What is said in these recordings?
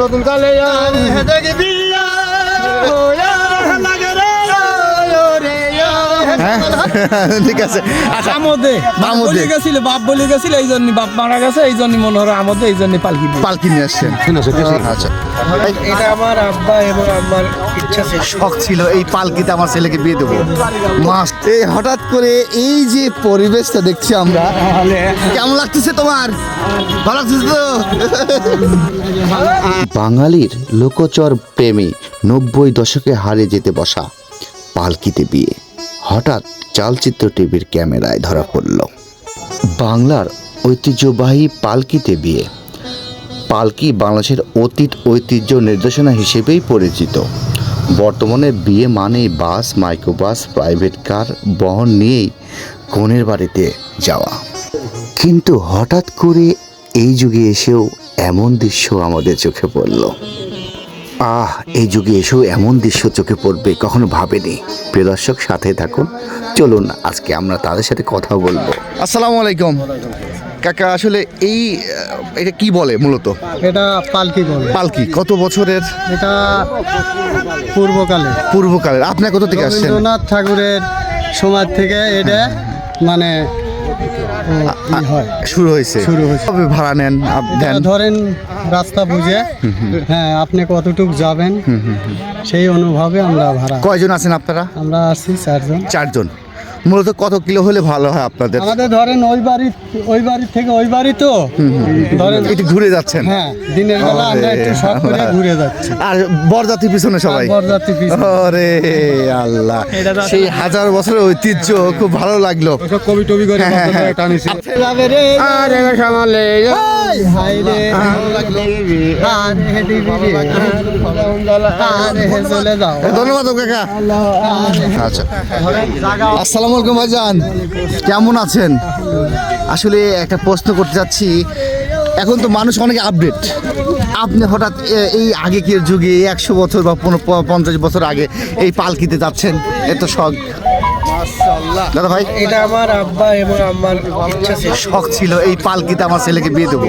নতুন কালে দেখবি ঠিক আছে। আচ্ছা আমদে। বাপ আমোদে। বলে গেছিল বাপ বলে গেছিল এই জন্য বাপ মারা গেছে এই জন্য মনে হয় আমদে এই জন্য পালকি পালকি নিয়ে আসছেন। আচ্ছা। এটা আমার আব্বা এবং আমার ইচ্ছা ছিল। শখ ছিল এই পালকিতে আমার ছেলেকে বিয়ে দেবো। মাস এই হঠাৎ করে এই যে পরিবেশটা দেখছি আমরা কেমন লাগতেছে তোমার? ভালো লাগতেছে তো? বাঙালির লোকচর প্রেমী নব্বই দশকে হারে যেতে বসা পালকিতে বিয়ে। হঠাৎ চালচিত্র টিভির ক্যামেরায় ধরা পড়ল। বাংলার ঐতিহ্যবাহী পালকিতে বিয়ে পালকি বাংলাদেশের অতীত ঐতিহ্য নির্দেশনা হিসেবেই পরিচিত। বর্তমানে বিয়ে মানেই বাস, মাইক্রোবাস, প্রাইভেট কার, বহন নিয়েই কনের বাড়িতে যাওয়া। কিন্তু হঠাৎ করে এই যুগে এসেও এমন দৃশ্য আমাদের চোখে পড়ল। আহ এই যুগে এসেও এমন দৃশ্য চোখে পড়বে কখনো ভাবেনি। প্রিয় দর্শক সাথে থাকুন। চলুন আজকে আমরা তাদের সাথে কথা বলব। আসসালামু আলাইকুম। কাকা আসলে এই এটা কি বলে মূলত? এটা পালকি বলে। পালকি কত বছরের? এটা পূর্বকালে পূর্বকালের। আপনি কোথা থেকে আসছেন? রবীন্দ্রনাথ ঠাকুরের সময় থেকে এটা মানে শুরু হয়েছে। শুরু হয়েছে। ভাড়া নেন ধরেন রাস্তা বুঝে। হ্যাঁ আপনি কতটুক যাবেন সেই অনুভবে আমরা ভাড়া। কয়জন আছেন আপনারা? আমরা আছি চারজন। চারজন। মূলত কত কিলো হলে ভালো হয় আপনাদের? আমাদের ধরেন ওই বাড়ি ওই বাড়ি থেকে ওই বাড়ি তো? ধরেন একটু ঘুরে যাচ্ছেন? হ্যাঁ দিনের বেলা আমরা একটু শখ করে ঘুরে যাচ্ছি। আর বরযাত্রী পিছনে সবাই? আর বরযাত্রী পিছনে। ওরে আল্লাহ। সেই হাজার বছরের ঐতিহ্য খুব ভালো লাগল। কবি টবি করে হ্যাঁ, হ্যাঁ। যাবে রে। আরে সামালে হাই রে ভালো আরে হে দিবি রে। আরে চলে যাও। ধন্যবাদ কাকা। আচ্ছা। আসসালামু আলাইকুম ভাইজান। কেমন আছেন? আসলে একটা প্রশ্ন করতে যাচ্ছি এখন তো মানুষ অনেক আপডেট আপনি হঠাৎ এই আগেকের যুগে একশো বছর বা পঞ্চাশ বছর আগে এই পালকিতে যাচ্ছেন এত শখ। দাদা ভাই? এটা আমার আব্বা এবং আমার শখ ছিল এই পালকিতে আমার ছেলেকে বিয়ে দেবো।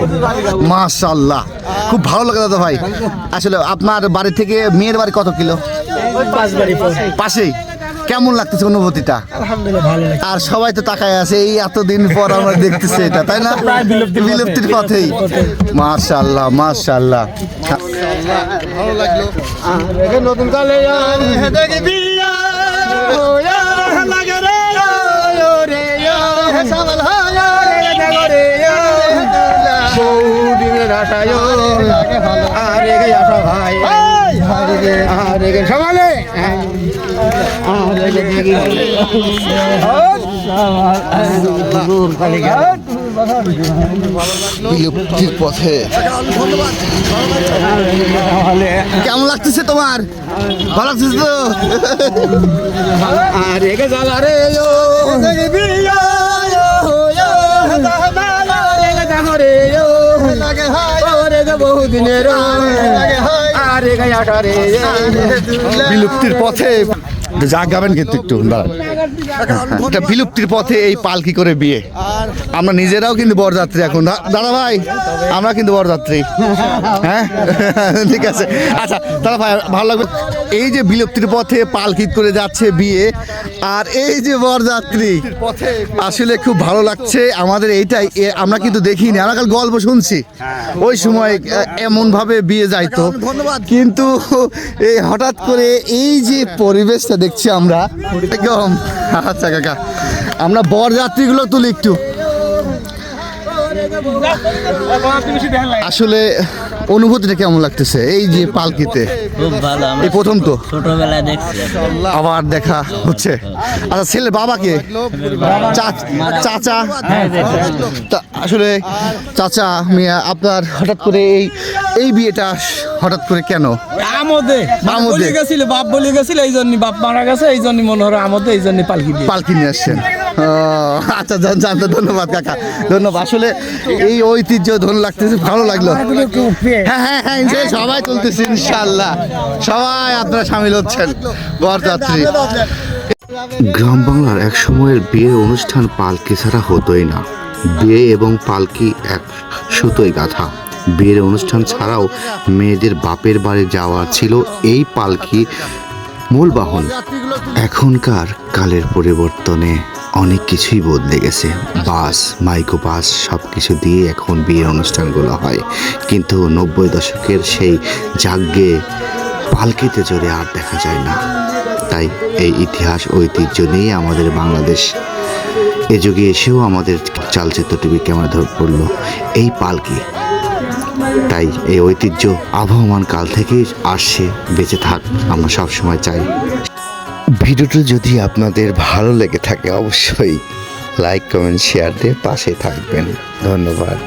মাশাল্লাহ খুব ভালো লাগে দাদা ভাই। আসলে আপনার বাড়ি থেকে মেয়ের বাড়ি কত কিলো? পাশেই? কেমন লাগতেছে অনুভূতিটা আলহামদুলিল্লাহ ভালো লাগে আর সবাই তো তাকায় আছে এই এতদিন পর আমরা দেখতেছি এটা তাই না বিলুপ্তির পথেই মাশাল্লাহ মাশাল্লাহ ভালো লাগল নতুন কালে দেখবি লাগে রে রে সামাল বহুদিনের আশায় আরে গে আরে আরে গে দেখি বিলুপ্তির পথে কেমন লাগতেছে তোমার? ভালো লাগতেছে তো? আরে গে জ্বালা রে বহুদিনের আরে গে আশা রে। বিলুপ্তির পথে যা গাবেন কিন্তু একটু বিলুপ্তির পথে এই পালকি করে বিয়ে? আমরা নিজেরাও কিন্তু বরযাত্রী এখন। দাদা ভাই, আমরা কিন্তু বরযাত্রী। হ্যাঁ? ঠিক আছে। আচ্ছা দাদা ভাই, ভালো লাগবে। এই যে বিলুপ্তির পথে পালকি করে যাচ্ছে বিয়ে, আর এই যে বরযাত্রী, আসলে খুব ভালো লাগছে। আমাদের এইটাই আমরা কিন্তু দেখিনি। আমরা কাল গল্প শুনছি। ওই সময় এমন ভাবে বিয়ে যাইতো। কিন্তু এই হঠাৎ করে এই যে পরিবেশটা দেখছি আমরা। একদম। আচ্ছা কাকা। আমরা বরযাত্রীগুলো তুলি একটু। আসলে অনুভূতিটা কেমন লাগতেছে? এই যে পালকিতে। খুব ভালো এই প্রথম তো। ছোটবেলায় দেখছি। আবার দেখা হচ্ছে। আচ্ছা ছেলে বাবাকে? চাচা আসলে চাচা মিয়া আপনার হঠাৎ করে এই এই বিয়েটা হঠাৎ করে কেন? আমদে। আমোদে। বলে গেছিল বাপ বলে গেছিল এই জন্য বাপ মারা গেছে এই জন্য মনে হয় আমদে এই জন্য পালকি পালকি নিয়ে আসছেন। আচ্ছা জান- জানতে ধন্যবাদ কাকা। ধন্যবাদ। আসলে এই ঐতিহ্য ধন লাগতেছে ভালো লাগল। হ্যাঁ হ্যাঁ হ্যাঁ সবাই তুলতেছে ইনশাল্লাহ। সবাই আপনারা সামিল হচ্ছেন বরযাত্রী। গ্রাম বাংলার এক সময়ের বিয়ের অনুষ্ঠান পালকি ছাড়া হতোই না। বিয়ে এবং পালকি এক সুতোই গাথা বিয়ের অনুষ্ঠান ছাড়াও মেয়েদের বাপের বাড়ি যাওয়া ছিল এই পালকি মূল বাহন। এখনকার কালের পরিবর্তনে অনেক কিছুই বদলে গেছে। বাস মাইক্রো বাস সব কিছু দিয়ে এখন বিয়ের অনুষ্ঠানগুলো হয়। কিন্তু নব্বই দশকের সেই জাগ্গে পালকিতে চড়ে আর দেখা যায় না। তাই এই ইতিহাস, ঐতিহ্য নিয়ে আমাদের বাংলাদেশ এ যুগে এসেও আমাদের চালচিত্র টিভি ক্যামেরা ধরে পড়ল। এই পালকি তাই এই ঐতিহ্য আবহমান কাল থেকেই আসছে, বেঁচে থাক, আমরা সবসময় চাই। ভিডিওটা যদি আপনাদের ভালো লেগে থাকে, অবশ্যই লাইক কমেন্ট শেয়ার দিয়ে পাশে থাকবেন। ধন্যবাদ।